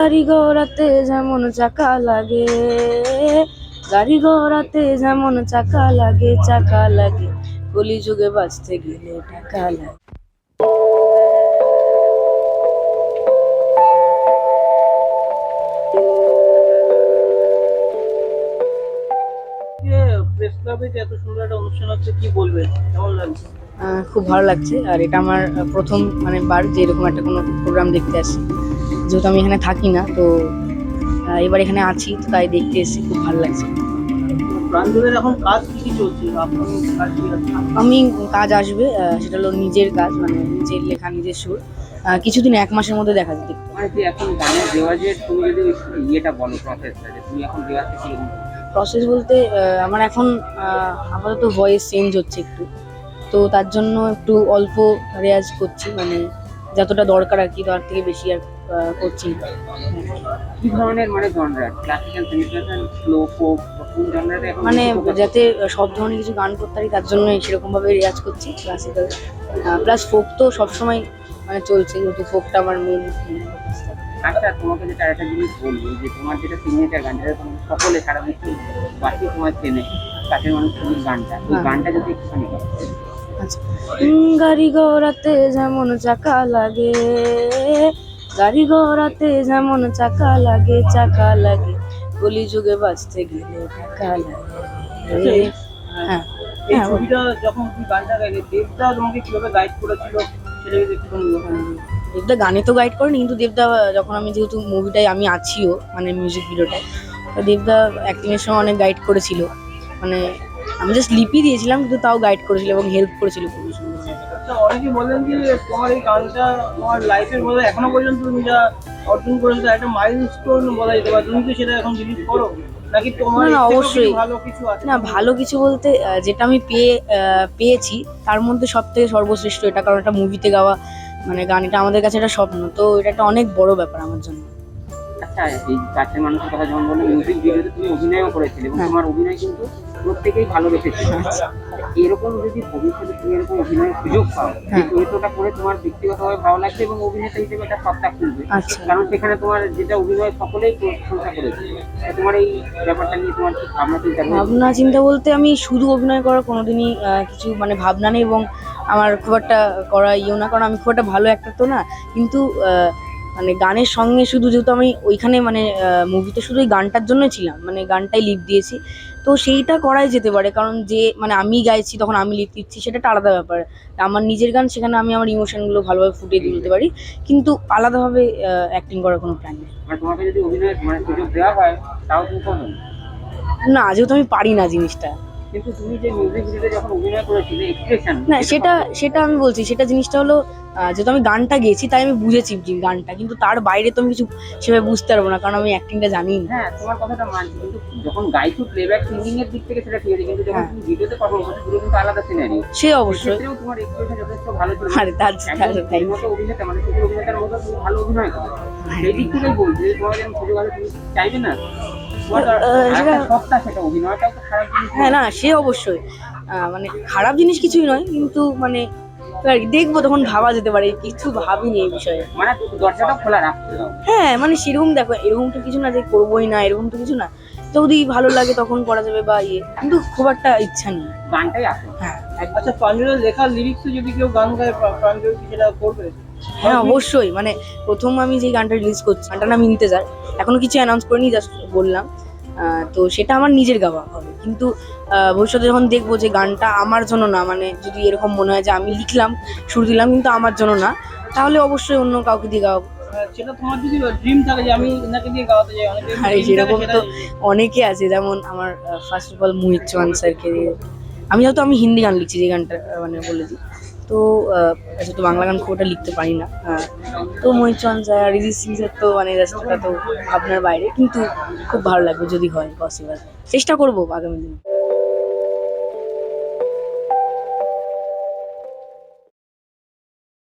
গাড়ি ঘোড়াতে যেমন চাকা লাগে গাড়ি ঘোড়াতে যেমন চাকা লাগে চাকা লাগে। কলি যুগে বাঁচতে গেলে টাকা লাগে। এত সুন্দর একটা অনুষ্ঠান হচ্ছে কি বলবেন? কেমন লাগছে? আহ, খুব ভালো লাগছে। আর এটা আমার প্রথম মানে বার যে এরকম একটা কোনো প্রোগ্রাম দেখতে আসি। যেহেতু আমি এখানে থাকি না তো এবার এখানে আছি তো তাই দেখতে এসেছি খুব ভালো লাগছে। এখন কাজ কি কি চলছে? আপনার কাজ কি আছে আমি কাজ আসবে সেটা হলো নিজের কাজ মানে নিজের লেখা নিজের সুর। কিছুদিন এক মাসের মধ্যে দেখা যাবে। মানে যে এখন গানের তুমি যদি ইয়েটা বলো প্রসেসটা যে তুমি এখন রেওয়াজটা প্রসেস বলতে আমার এখন আপাতত ভয়েস চেঞ্জ হচ্ছে একটু। তো তার জন্য একটু অল্প রেয়াজ করছি মানে যতটা দরকার আর কি তার থেকে বেশি আর করছি। কি ধরনের মানে জনরার ক্লাসিক্যাল সেমিক্লাসিক্যাল স্লো ফোক মানে যাতে সব ধরনের কিছু গান করতে পারি তার জন্য সেরকম ভাবে রেয়াজ করছি ক্লাসিক্যাল প্লাস ফোক তো সবসময় মানে চলছে যেহেতু ফোকটা আমার মেন আচ্ছা তোমাকে যেটা একটা জিনিস বলব যে তোমার যেটা সিগনেচার গান যেটা সকলে সারা বিশ্ব বাকি তোমার চেনে কাছের মানুষ তুমি গানটা ওই হ্যাঁ। গানটা যদি একটুখানি আচ্ছা। গাড়ি ঘোড়াতে যেমন চাকা লাগে গাড়ি ঘোড়াতে যেমন চাকা লাগে চাকা লাগে কলি যুগে বাঁচতে গেলে টাকা লাগে। হ্যাঁ এই হ্যাঁ, ছবিটা যখন তুমি গানটা গাইলে দেবদা তোমাকে কীভাবে গাইড করেছিল? সেটা দেবদা গানে তো গাইড করেনি কিন্তু দেবদা যখন আমি যেহেতু মুভিটায় আমি আছিও মানে মিউজিক ভিডিওটায় তো দেবদা অ্যাক্টিংয়ের সময় অনেক গাইড করেছিল। মানে আমি জাস্ট লিপি দিয়েছিলাম কিন্তু তাও গাইড করেছিল এবং হেল্প করেছিল আচ্ছা অনেকে বলেন যে তোমার এই গানটা তোমার লাইফের মধ্যে এখনও পর্যন্ত তুমি যা অর্জন করেছ একটা মাইল স্টোন বলা যেতে পারে। তুমি কি সেটা এখন রিলিজ করো? নাকি তোমার না, অবশ্যই। ভালো কিছু আছে? না ভালো কিছু বলতে যেটা আমি পেয়ে আহ, পেয়েছি তার মধ্যে সব থেকে সর্বশ্রেষ্ঠ এটা কারণ একটা মুভিতে গাওয়া মানে গান এটা আমাদের কাছে একটা স্বপ্ন। তো এটা একটা অনেক বড় ব্যাপার আমার জন্য। আচ্ছা এই কাছের মানুষের কথা যখন বলল মিউজিক ভিডিওতে তুমি অভিনয়ও করেছিলে এবং হ্যাঁ। তোমার অভিনয় কিন্তু প্রত্যেকেই ভালোবেসেছিল আচ্ছা। এরকম যদি ভবিষ্যতে তুমি এরকম অভিনয়ের সুযোগ পাও হ্যাঁ। চরিত্রটা করে তোমার ব্যক্তিগতভাবে ভালো লাগবে এবং অভিনেতা হিসেবে একটা সত্তা খুলবে আচ্ছা কারণ সেখানে তোমার যেটা অভিনয় সকলেই প্রশংসা করেছে তোমার এই ব্যাপারটা নিয়ে তোমার কি ভাবনা চিন্তা ভাবনা চিন্তা বলতে আমি শুধু অভিনয় করার কোনোদিনই কিছু মানে ভাবনা নেই এবং আমার খুব একটা করা ইয়েও না কারণ আমি খুব একটা ভালো একটা তো না কিন্তু মানে গানের সঙ্গে শুধু যেহেতু আমি ওইখানে মানে মুভিতে শুধু ওই গানটার জন্যই ছিলাম মানে গানটাই লিপ দিয়েছি। তো সেইটা করাই যেতে পারে কারণ যে মানে আমি গাইছি তখন আমি লিপ দিচ্ছি সেটা একটা আলাদা ব্যাপার। আমার নিজের গান সেখানে আমি আমার ইমোশনগুলো ভালোভাবে ফুটিয়ে তুলতে পারি। কিন্তু আলাদাভাবে অ্যাক্টিং করার কোনো প্ল্যান নেই। মানে যদি মানে সুযোগ দেওয়া হয় তাও না। না যেহেতু আমি পারি না জিনিসটা। কিন্তু তুমি যে মিউজিক ভিডিওতে যখন অভিনয় করেছিলে এক্সপ্রেশন না সেটা সেটা আমি বলছি সেটা জিনিসটা হলো যেহেতু আমি গানটা গেয়েছি তাই আমি বুঝেছি গানটা কিন্তু তার বাইরে তো আমি কিছু সেভাবে বুঝতে পারব না কারণ আমি অ্যাক্টিংটা জানি না। হ্যাঁ তোমার কথাটা মানছি কিন্তু যখন গাইছো প্লেব্যাক সিঙ্গিং এর দিক থেকে সেটা ঠিক আছে কিন্তু যখন হ্যাঁ। তুমি ভিডিওতে পারফর্ম করছ দুটো কিন্তু আলাদা সিনারিও সে অবশ্যই। তোমার এক্সপ্রেশন যথেষ্ট ভালো ছিল আরে তার তাই। মতো অভিনেতা মানে সেই অভিনেতার মতো তুমি ভালো অভিনয় করো। সেই দিক থেকেই বলছি তোমার যেমন সুযোগ আছে তুমি চাইবে না? হ্যাঁ না সে অবশ্যই। মানে খারাপ জিনিস কিছুই নয় কিন্তু মানে দেখব তখন ভাবা যেতে পারে কিছু ভাবিনি এই বিষয়ে। মানে দরজাটা খোলা রাখতে হ্যাঁ মানে সেরকম দেখো এরকম তো কিছু না যে করবোই না এরকম তো কিছু না। যদি ভালো লাগে তখন করা যাবে বা ইয়ে কিন্তু খুব একটা ইচ্ছা নেই। গানটাই হ্যাঁ। আচ্ছা প্রাঞ্জলের লেখা লিরিক্সে যদি কেউ গান গায় প্রাঞ্জল কি সেটা করবে? হ্যাঁ অবশ্যই। মানে প্রথম আমি যে গানটা রিলিজ করছি গানটার নাম ইন্তেজার। এখনও কিছু অ্যানাউন্স করিনি জাস্ট বললাম। তো সেটা আমার নিজের গাওয়া হবে। কিন্তু ভবিষ্যতে যখন দেখব যে গানটা আমার জন্য না মানে যদি এরকম মনে হয় যে আমি লিখলাম সুর দিলাম কিন্তু আমার জন্য না তাহলে অবশ্যই অন্য কাউকে দিয়ে গাওয়াবো আহ, সেটা তোমার যদি ড্রিম থাকে যে আমি এনাকে দিয়ে গাওয়াতে চাই অনেকে আরে সেরকম তো অনেকে আছে। যেমন আমার first of all Mohit Chauhan স্যারকে দিয়ে আমি যেহেতু আমি হিন্দি গান লিখছি যে গানটা মানে বলেছি তো আচ্ছা তো বাংলা গান খুব একটা লিখতে পারি না। তো মহিত চঞ্জা রিজিৎ সিং এর তো মানে ওটা তো আপনার বাইরে, কিন্তু খুব ভালো লাগবে যদি হয় পসিবল চেষ্টা করব আগামী দিনে।